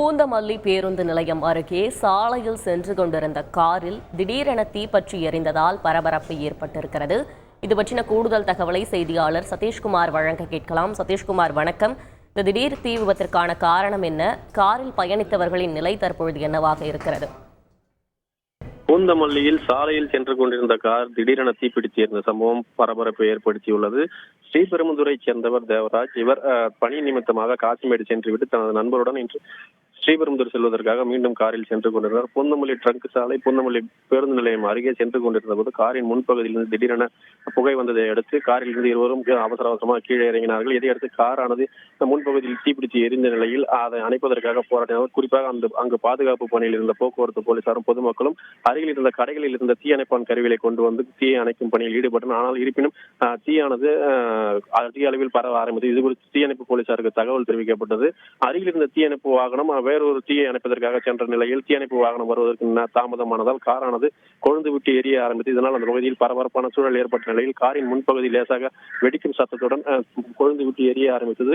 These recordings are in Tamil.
பூந்தமல்லி பேருந்து நிலையம் அருகே சாலையில் சென்று கொண்டிருந்த காரில் திடீரென தீப்பற்றி எரிந்ததால் பரபரப்பு ஏற்பட்டிருக்கிறது. இது பற்றின கூடுதல் தகவலை செய்தியாளர் சதீஷ்குமார் வழங்க கேட்கலாம். சதீஷ்குமார் வணக்கம். இந்த திடீர் தீ விபத்திற்கான காரணம் என்ன? காரில் பயணித்தவர்களின் நிலை தற்பொழுது என்னவாக இருக்கிறது? பூந்தமல்லியில் சாலையில் சென்று கொண்டிருந்த கார் திடீரென தீப்பிடித்து இருந்த சம்பவம் பரபரப்பை ஏற்படுத்தியுள்ளது. ஸ்ரீபெரும்புதுரை சேர்ந்தவர் தேவராஜ். இவர் அஹ், பணி நிமித்தமாக காசிமேடு சென்றுவிட்டு தனது நண்பருடன் இன்று ஸ்ரீபெரும்புதூர் செல்வதற்காக மீண்டும் காரில் சென்று கொண்டிருந்தார். பொன்னமல்லி ட்ரங்க் சாலை பொன்னமல்லி பேருந்து நிலையம் அருகே சென்று கொண்டிருந்த போது காரின் முன்பகுதியிலிருந்து திடீரென புகை வந்ததை அடுத்து காரில் இருந்து இருவரும் அவசர அவசரமாக கீழே இறங்கினார்கள். இதையடுத்து காரானது முன்பகுதியில் தீப்பிடித்து எரிந்த நிலையில் அதை அணைப்பதற்காக போராடினார். குறிப்பாக அந்த அங்கு பாதுகாப்பு பணியில் இருந்த போக்குவரத்து போலீசாரும் பொதுமக்களும் அருகில் இருந்த கடைகளில் இருந்த தீயணைப்பான் கருவிகளை கொண்டு வந்து தீயை அணைக்கும் பணியில் ஈடுபட்டனர். ஆனால் இருப்பினும் தீயானது அதிக அளவில் பரவ ஆரம்பித்தது. இது குறித்து தீயணைப்பு போலீசாருக்கு தகவல் தெரிவிக்கப்பட்டது. அருகில் இருந்த தீயணைப்பு வாகனம் வேறொரு தீயை அணைப்பதற்காக சென்ற நிலையில் தீயணைப்பு வாகனம் வருவதற்கு தாமதமானதால் காரானது கொழுந்து விட்டு எரிய ஆரம்பித்தது. இதனால் அந்த பகுதியில் பரபரப்பான சூழல் ஏற்பட்ட நிலையில் காரின் முன்பகுதி லேசாக வெடிக்கும் சத்தத்துடன் கொழுந்து விட்டு எரிய ஆரம்பித்தது.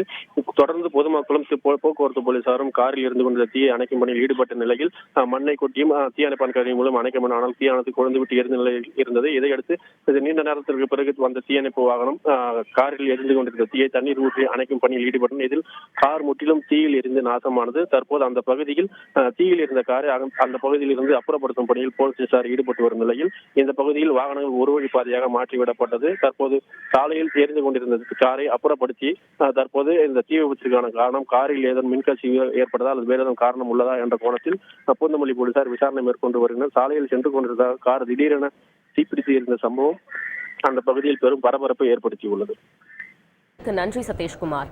தொடர்ந்து பொதுமக்களும் போ- போக்குவரத்து போலீசாரும் காரில் இருந்து கொண்ட தீயை அணைக்கும் பணியில் ஈடுபட்ட நிலையில் மண்ணை கொட்டியும் தீயணைப்பான் கருவி மூலம் அணைக்க முடியும் ஆனால் தீயானது கொழுந்து விட்டு எரிந்த நிலையில் இருந்தது. இதையடுத்து இது நீண்ட நேரத்திற்கு பிறகு வந்த தீயணைப்பு வாகனம் ஆஹ், காரில் எரிந்து கொண்டிருந்த தீயை தண்ணீர் ஊற்றி அணைக்கும் பணியில் ஈடுபட்டன. இதில் கார் முற்றிலும் தீயில் எரிந்து நாசமானது. தற்போது அந்த பகுதியில் தீயில் இருந்த காரை அந்த பகுதியில் இருந்து அப்புறப்படுத்தும் பணியில் போலீசார் ஈடுபட்டு வரும் நிலையில் இந்த பகுதியில் வாகனங்கள் ஒரு வழி பாதையாக மாற்றிவிடப்பட்டது தற்போது சாலையில் எரிந்து கொண்டிருந்த காரை அப்புறப்படுத்தி தற்போது இந்த தீ விபத்திற்கான காரணம் காரில் ஏதேனும் மின்கசிவு ஏற்பட்டதால் அது வேறு ஏதும் காரணம் உள்ளதா என்ற கோணத்தில் பூந்தமல்லி போலீசார் விசாரணை மேற்கொண்டு வருகின்றனர். சாலையில் சென்று கொண்டிருந்த கார் திடீரென தீப்பிடித்து இருந்த சம்பவம் அந்த பகுதியில் பெரும் பரபரப்பை ஏற்படுத்தியுள்ளது. நன்றி சதீஷ்குமார்.